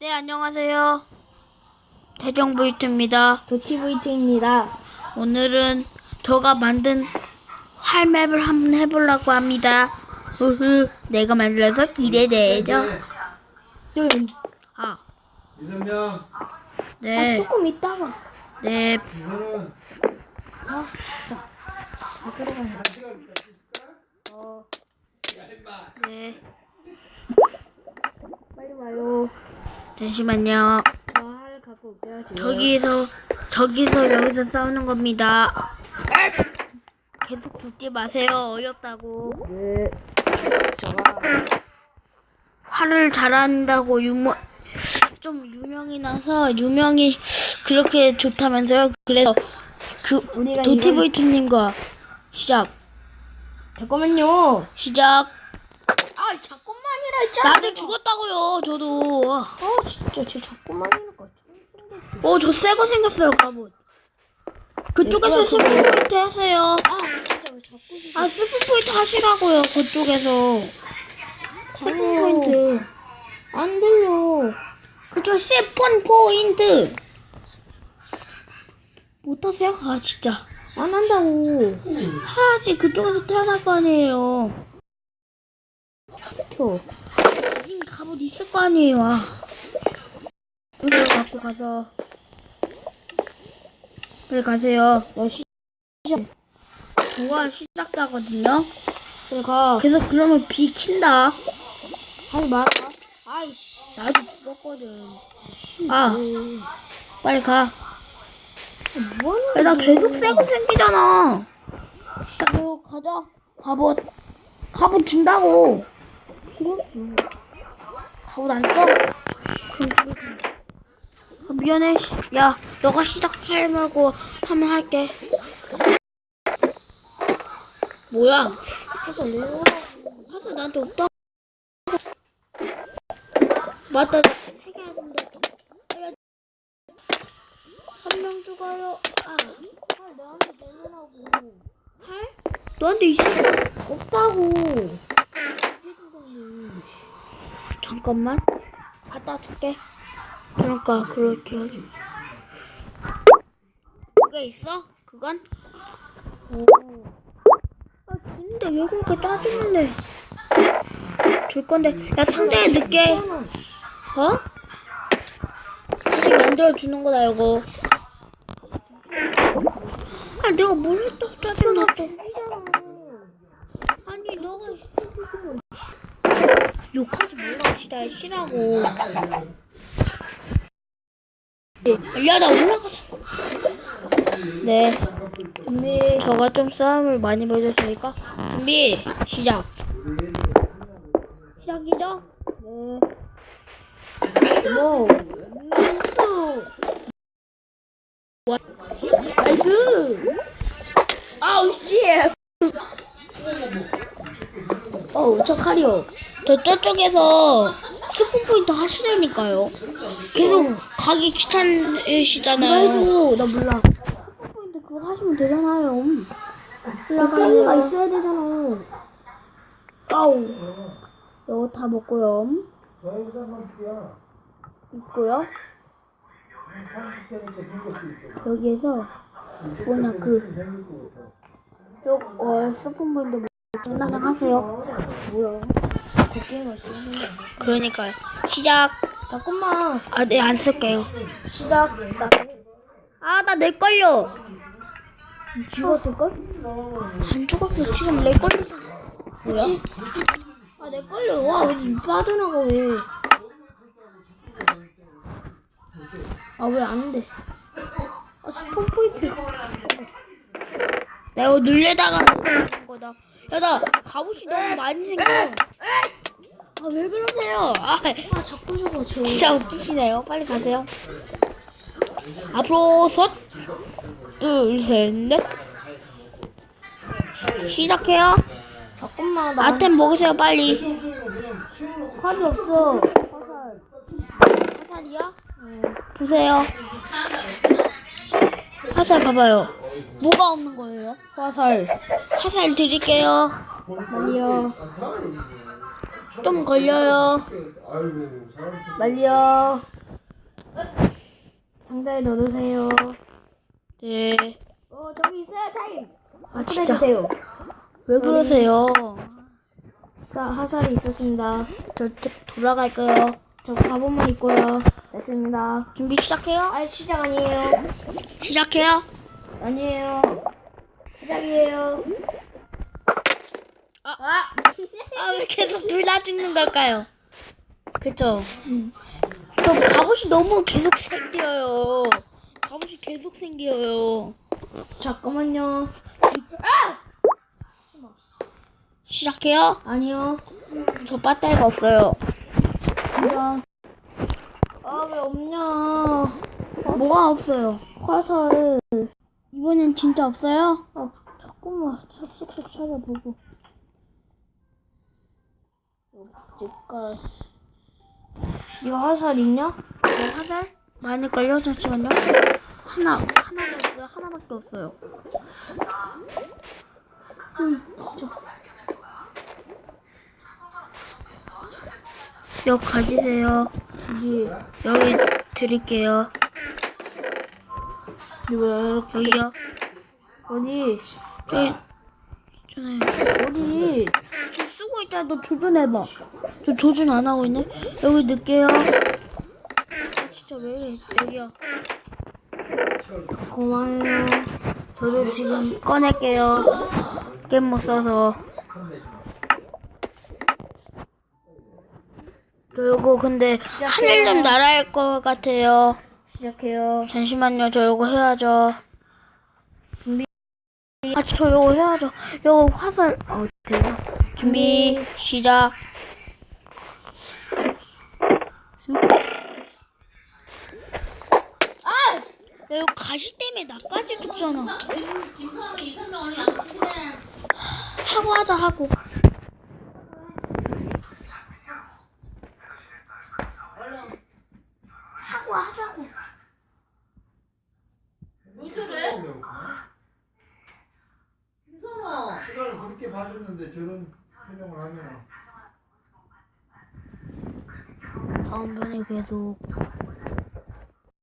네, 안녕하세요. 대정부이트입니다. 도티브이트입니다. 오늘은 저가 만든 활맵을 한번 해보려고 합니다. 우후, 내가 만들어서 기대되죠? 좀, 아, 이선명, 네, 조금 있다가. 네, 이선은 아, 진짜. 다 들어가네. 어, 네. 빨리 와요. 잠시만요. 저활 갖고 올게요, 지금. 저기서, 저기서 여기서 싸우는 겁니다. 계속 죽지 마세요. 어렵다고. 네. 저가, 활을 잘한다고 유머 좀 유명이 나서 유명이 그렇게 좋다면서요. 그래서 그 우리가 도티브이트님과 시작 잠깐만요. 시작. 아, 했잖아. 나도 죽었다고요. 저도. 아, 진짜, 쟤 자꾸만 이는 거. 어, 저 새 거 생겼어요, 갑옷. 그쪽에서 얘들아, 그거- 스프 포인트 하세요. 아, 진짜 왜 자꾸. 아, 스프 포인트 하시라고요. 그쪽에서. 스프포인트. 안 들려. 그쪽 스폰 포인트. 못하세요? 아, 진짜. 안 한다고. 하지 그쪽에서 태어날 거 아니에요. 저. 이 갑옷 있을 거 아니에요. 아. 이걸 갖고 가서 빨리 가세요. 야, 시, 뭐가 시작하거든요. 그래, 가. 그래서 그러면 비 킨다. 하지 마라. 아이씨. 나도 죽었거든. 아, 음. 빨리 가. 뭐하는 야, 나 계속 새거 생기잖아. 너 가자. 갑옷. 갑옷 준다고. 갑옷 안 써? 아, 미안해. 야, 너가 시작하려고 하면 할게. 뭐야? 그래서 내가 화살 나한테 없다. 맞다, 나 세개 하는데. 한명 죽어요. 아, 아, 나한테 내놓으라고. 할? 너한테 있었어? 없다고. 잠깐만. 갖다 줄게. 그러니까, 그렇게 하지. 그게 있어? 그건? 오. 아, 근데 왜 그렇게 짜증내? 줄 건데. 야, 상자에 넣게. 어? 다시 만들어 주는 거다, 이거. 아, 내가 뭘 했다고. 아니, 너가. 욕하지 진짜 싫라고 야, 나 올라가서. 네. 준비. 저가 좀 싸움을 많이 보여줬으니까. 준비, 시작. 시작이죠? 네. 뭐. 나이스. 나이스. 아우, 씨. 어우, 저 칼이요. 저 저쪽에서 스폰 포인트 하시라니까요. 계속 가기 귀찮으시잖아요. 나 몰라. 스폰 포인트 그거 하시면 되잖아요. 땡이가 있어야 되잖아. 아우. 이거 다 먹고요. 있고요. 여기에서 뭐냐 그 요, 어, 스폰 포인트 장난을 하세요. 뭐야. 그러니까요. 시작. 잠깐만. 아, 네, 안 쓸게요. 시작. 나 아, 나 내 걸려. 죽었을걸? 안 죽었어. 지금 내 걸려. 뭐야? 아, 내 걸려. 와, 왜 빠져나가, 왜. 아, 왜 안 돼? 아, 스폰 포인트. 내가 눌려다가 하는 거다. 야, 나 갑옷이 너무 많이 생겨. 아, 왜 그러세요? 아, 아, 자꾸 죽어, 쟤. 진짜 웃기시네요. 빨리 가세요. 앞으로 섯, 둘, 셋, 넷. 시작해요. 잠깐만, 나. 아템 먹으세요, 빨리. 칼이 없어. 화살이요? 보세요. 화살 봐봐요. 뭐가 없는 거예요? 화살. 화살 드릴게요. 아니요. 좀 걸려요. 빨리요. 상자에 넣어주세요. 네. 어, 저기 있어요, 타임. 아, 진짜. 해주세요. 왜 그러세요? 자, 화살이 있었습니다. 저, 도- 돌아갈까요? 저 갑옷만 입고요. 됐습니다. 준비 시작해요? 아, 시작 아니에요. 시작해요? 아니에요. 시작이에요. 아, 아, 왜 계속 둘 다 죽는 걸까요? 그쵸? 저 갑옷이 너무 계속 생겨요. 갑옷이 계속 생겨요. 잠깐만요. 시작해요? 아니요. 저 배터리가 없어요. 아, 왜 없냐. 뭐가 없어요? 화살. 이번엔 진짜 없어요? 아, 잠깐만. 쏙쏙 찾아보고. 어딜까. 이거 화살 있냐? 네, 화살? 많을걸요? 잠시만요. 하나, 하나가 없어요. 하나밖에 없어요. 음, 진짜. 여기 가지세요. 여기, 여기 드릴게요. 이거 왜 이렇게. 여기요. 어디? 여기 있잖아요. 어디? 저 쓰고 있잖아. 너 조준해봐. 저 조준 안 하고 있네. 여기 넣을게요. 아, 진짜 왜 이래. 여기요. 고마워요. 저도 지금 꺼낼게요. 게임 못 써서. 저 요거 근데 하늘 좀 날아갈 것 같아요. 시작해요. 잠시만요. 저 요거 해야죠. 준비. 아, 저 요거 해야죠. 요거 화살. 어, 돼요. 준비, 시작. 아! 야, 이거 가시 때문에 나까지 죽잖아. 하고 하자, 하고. 하고 하자고. 봐줬는데 저런 표정을 하면 다음 번에 계속